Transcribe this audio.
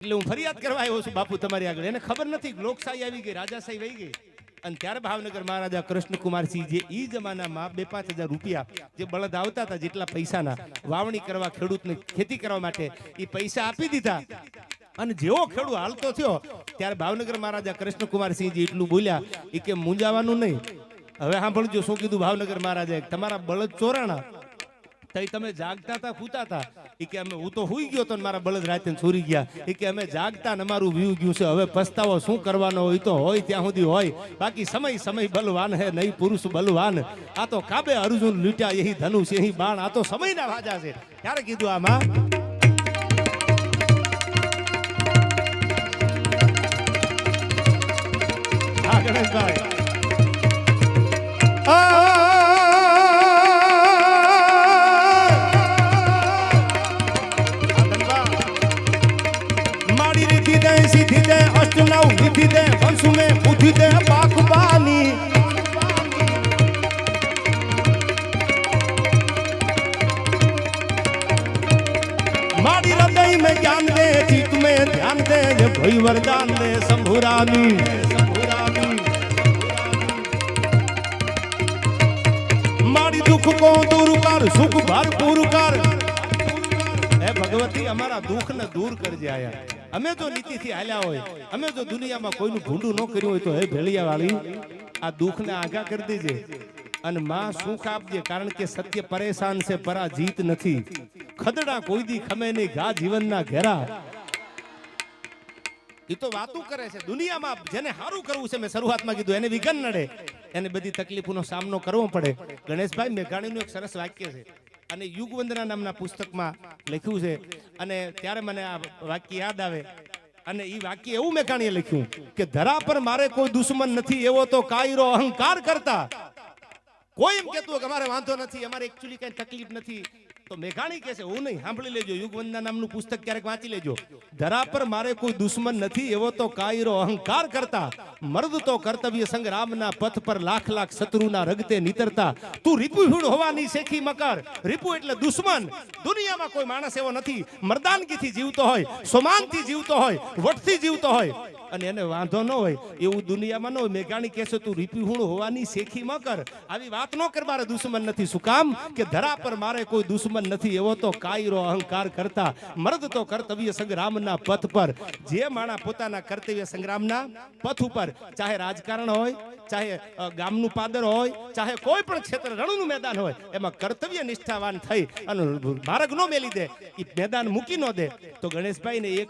એટલે હું ફરિયાદ કરવા આવ્યો છું બાપુ તમારી આગળ. એને ખબર નથી, લોકશાહી આવી ગઈ, રાજાશાહી વહી ગઈ. અને ત્યારે ભાવનગર મહારાજા કૃષ્ણકુમારસિંહ જે ઈ જમાનામાં બે પાંચ હજાર રૂપિયા જે બળદ આવતા હતા જેટલા પૈસાના વાવણી કરવા, ખેડૂતને ખેતી કરવા માટે એ પૈસા આપી દીધા. અને જેવો ખેડૂત હાલતો થયો, ત્યારે ભાવનગર મહારાજા કૃષ્ણકુમારસિંહજી એટલું બોલ્યા એ કે મૂંઝાવાનું નહીં. હવે સાંભળજો શું કીધું ભાવનગર મહારાજાએ. તમારા બળદ ચોરાણા તઈ તમે જાગતા હતા ખૂતા હતા એ કે અમે, હું તો હુઈ ગયો તો મારા બળદ રાતે સુરી ગયા. એ કે અમે જાગતા ને અમારું વ્યૂ ગયું છે. હવે પસ્તાવો શું કરવાનો હોય તો હોય ત્યાં સુધી હોય. બાકી સમય સમય બલવાન હે, નહીં પુરુષ બલવાન. આ તો કાબે અર્જુન લૂટ્યા એ ધનુષ એ બાણ, આ તો સમયના વાજા છે. ક્યારે કીધું આમાં? ગણેશભાઈ. દે બાખબાની. મારી હૃદય મેં જ્ઞાન દે ચિત મેં ધ્યાન દે, જે ભઈ વરદાન દે સંભુરાની. મારી દુઃખ કો દૂર કર, સુખ ભરપૂર કર. ભગવતી, અમારા દુઃખ ને દૂર કરજે આયા. અમે જો નીતિથી હાલ્યા હોય. અમે જો દુનિયામાં કોઈનું ભૂંડું ન કર્યું હોય તો હે ભેળિયા વાળી આ દુઃખ ને આગા કરી દેજે. અને માં સુખ આપજે, કારણ કે સત્ય પરેશાન છે, પરાજીત નથી. ખદડા કોઈ દી ખમે નહીં, ઘા જીવનના ઘેરા. એ તો વાતું કરે છે. દુનિયામાં જેને સારું કરવું છે, મેં શરૂઆતમાં કીધું, એને વિઘન નડે. એને બધી તકલીફોનો સામનો કરવો પડે. ગણેશભાઈ મેઘાણીનું એક સરસ વાક્ય છે. અને યુગવંદના નામના પુસ્તકમાં લખ્યું છે. અને ત્યારે મને આ વાક્ય યાદ આવે. અને એ વાક્ય એવું મેઘાણીએ લખ્યું કે, ધરા પર મારે કોઈ દુશ્મન નથી, એવો તો કાયરો અહંકાર કરતા. કોઈ એમ કહેતું કે, અમારે વાંધો નથી, અમારે એકચ્યુઅલી કઈ તકલીફ નથી. તો મેઘાણી કહે છે, હું નહીં, સાંભળી લેજો, યુગવંદના નામનું પુસ્તક ક્યારેક વાંચી લેજો. ધરા પર મારે કોઈ દુશ્મન નથી, એવો તો કાયરો અહંકાર કરતા. મર્દ તો કર્તવ્ય સંગ્રામના પથ પર લાખ લાખ શત્રુના રગતે નીતરતા. તું રીપુહીણ હોવાની શેખી મકર. રીપુ એટલે દુશ્મન. દુનિયામાં કોઈ માણસ એવો નથી. મર્દાનગીથી જીવતો હોય સોમાનથી જીવતો હોય, વટથી જીવતો હોય. અને એને વાંધો ન હોય, એવું દુનિયામાં ન હોય. મેઘાણી કહેશે, તું રીપીહુણ હોવાની શેખી ન કર. આવી વાત ન કર, મારે દુશ્મન નથી. શું કામ? કે ધરા પર મારે કોઈ દુશ્મન નથી. એવો તો કાયરો અહંકાર કરતા. મર્દ તો કર્તવ્ય સંગ્રામના પથ પર. જે માણા પોતાના કર્તવ્ય સંગ્રામના પથ ઉપર, ચાહે રાજકારણ હોય, ચાહે ગામનું પાદર હોય, ચાહે કોઈ પણ ક્ષેત્ર, રણનું મેદાન હોય, એમાં કર્તવ્ય નિષ્ઠાવાન થઈ અને માર્ગ ન મેલી દે એ મેદાન મૂકી ન દે. તો ગણેશભાઈને એક